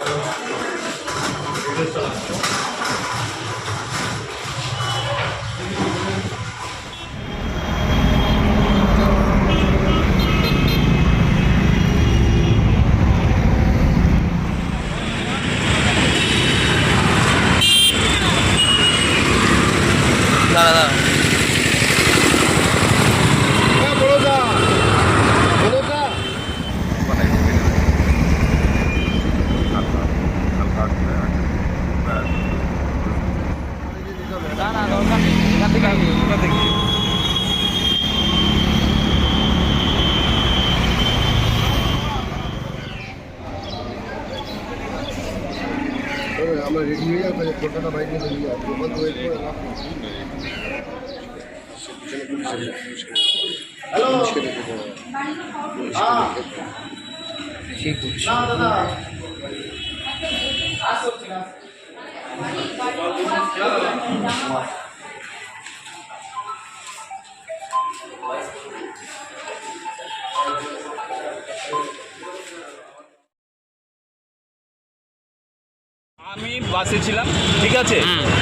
Obrigado. না না দরকার থেকে আগে ওটা দেখি আমরা রেডি হয়ে যাব কলকাতা বাইক নিয়ে বেরিয়ে যাব ওয়েট করে রাখো ঠিক আছে আমি বাসে ছিলাম ঠিক আছে?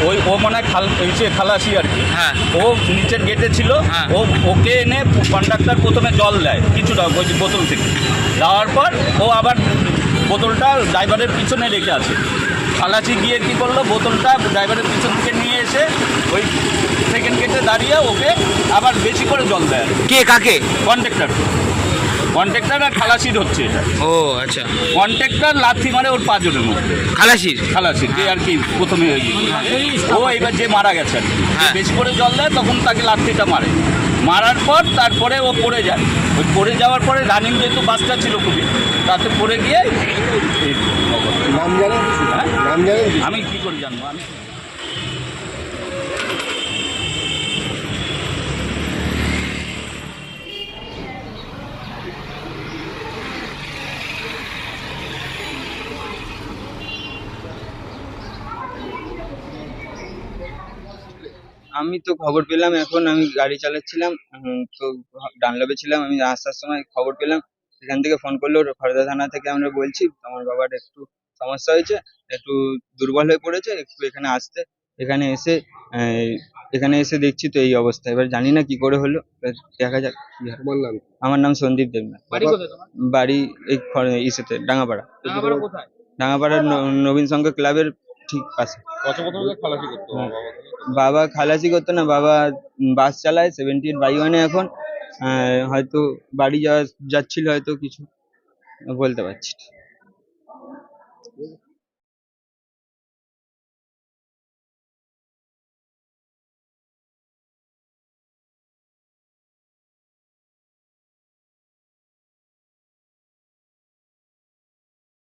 ওই ও মনে হয় খাল খালাসি আর কি। হ্যাঁ। ও নিচের গেটে ছিল হ্যাঁ। ও ওকে এনে কন্ডাক্টর প্রথমে জল দেয় কিছুটা ওই যে বোতল থেকে। দেওয়ার পর ও আবার বোতলটা ড্রাইভারের পিছনে রেখে আছে খালাসি গিয়ে কি করল বোতলটা ড্রাইভারের পিছন থেকে নিয়ে এসে ওই সেকেন্ড গেটে দাঁড়িয়ে ওকে আবার বেশি করে জল দেয়। কে কাকে? কন্ট্রাক্টর কন্ট্রাক্টর আর খালাসির হচ্ছে এটা ও আচ্ছা কন্ট্রাক্টর লাথি মারে ওর পাঁচজনের মধ্যে খালাসির খালাসি যে আর কি প্রথমে ও এবার যে মারা গেছে আর কি হ্যাঁ। বেশি করে জল দেয় তখন তাকে লাথিটা মারে মারার পর তারপরে ও পড়ে যায় ওই পড়ে যাওয়ার পরে রানিং যেহেতু বাসটা ছিল খুবই তাতে পড়ে গিয়ে নাম জানেন কিছু? হ্যাঁ? নাম জানেন কিছু? আমি কি করে জানব আমি আমি তো খবর পেলাম এখন আমি গাড়ি চালাচ্ছিলাম উম, তো ডানলপে ছিলাম আমি আসার সময় খবর পেলাম। এখান থেকে ফোন করল খড়দা থানা থেকে আমরা বলছি আমার বাবার একটু সমস্যা হয়েছে একটু দুর্বল হয়ে পড়েছে একটু এখানে আসতে। এখানে এসে আহ, এখানে এসে দেখছি তো এই অবস্থা। এবার জানি না কি করে হলো এবার দেখা যাক কি হয়। তোমার নাম? কি? আমার নাম সন্দীপ দেবনাথ বাড়ি কোথায় তোমার? বাড়ি এই ইসেতে ডাঙ্গাপাড়া কোথায়? ডাঙ্গাপাড়ার ন- নবীন সংঘ ক্লাবের ঠিক আছে হ্যাঁ। বাবা খালাসি করতো না বাবা বাস চালায় সেভেন্টি এইট বাই ওয়ানে এখন হয়তো বাড়ি যাওয়া যাচ্ছিল হয়তো কিছু বলতে পারছি।